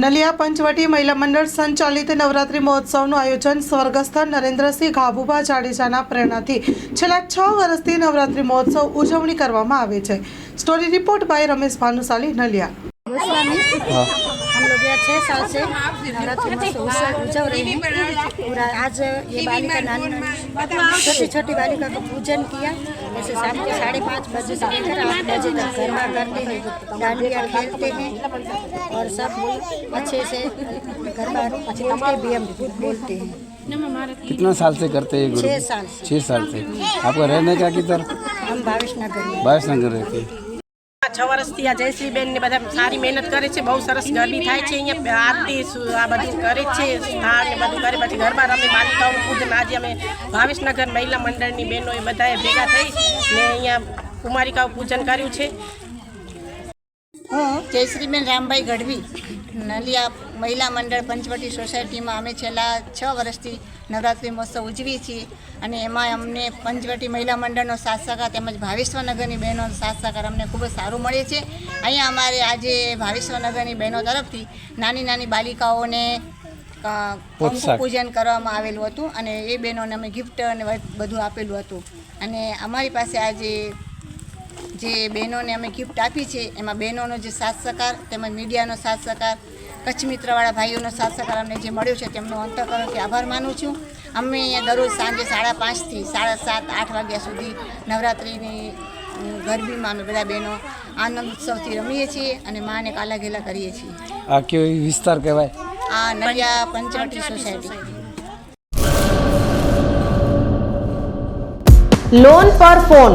નલિયા પંચવટી મહિલા મંડળ સંચાલિત નવરાત્રી મહોત્સવનું આયોજન સ્વર્ગસ્થ નરેન્દ્રસિંહ ગાભુભા જાડેજાના પ્રેરણાથી છેલ્લા છ વર્ષથી નવરાત્રી મહોત્સવ ઉજવણી કરવામાં આવે છે. Story report by Ramesh Bhanushali, Naliya. हम लोग यहाँ छः साल से नवरात्रि महोत्सव उजव रहे हैं। पूरा आज ये बालिका नानी छोटी छोटी बालिका का पूजन किया। जैसे शाम के साढ़े पाँच बजे से लेकर आठ बजे तक गरबा करते हैं डांडिया खेलते हैं और सब अच्छे से गरबा बोलते भी हम बोलते हैं। कितना साल से करते हैं गुरु? छः साल छः साल से। आपका रहने का किधर? हम भावेश नगर में। नगर रहते हैं। છ વર્ષથી આ જયશ્રીબેન ને બધા સારી મહેનત કરે છે, બહુ સરસ ગરબી થાય છે અહીંયા આરતી આ બધું કરે છે, સ્થાન ને બધું કરે પછી ગરબા રમે બાલિકાઓનું પૂજન આજે અમે ભાવેશનગર મહિલા મંડળની બહેનો એ બધાએ ભેગા થઈ ને અહીંયા કુમારિકાઓ પૂજન કર્યું છે. હું જયશ્રીબેન રામભાઈ ગઢવી. નલિયા મહિલા મંડળ પંચવટી સોસાયટીમાં અમે છેલ્લા છ વર્ષથી નવરાત્રિ મહોત્સવ ઉજવીએ છીએ અને એમાં અમને પંચવટી મહિલા મંડળનો સાથ સહકાર તેમજ ભાવેશ્વરનગરની બહેનોનો સાથ સહકાર અમને ખૂબ જ સારું મળે છે. અહીંયા અમારે આજે ભાવેશ્વરનગરની બહેનો તરફથી નાની નાની બાલિકાઓને કંકુ પૂજન કરવામાં આવેલું હતું અને એ બહેનોને અમે ગિફ્ટ અને બધું આપેલું હતું. અને અમારી પાસે આજે જે બહેનોને અમે ગિફ્ટ આપી છે એમાં બહેનોનો જે સાથ સહકાર તેમજ મીડિયાનો સાથ સહકાર કચ્છ મિત્રવાળા ભાઈઓનો સાથ સહકાર અમને જે મળ્યો છે તેમનો અંતઃકરણથી આભાર માનું છું. અમે અહીંયા દરરોજ સાંજે સાડા પાંચથી સાડા સાત આઠ વાગ્યા સુધી નવરાત્રિની ગરબીમાં અમે બધા બહેનો આનંદ ઉત્સવથી રમીએ છીએ અને માને કાલા ઘેલા કરીએ છીએ. આ કયો વિસ્તાર કહેવાય? આ નડિયા પંચવટી સોસાયટી. લોન પર ફોન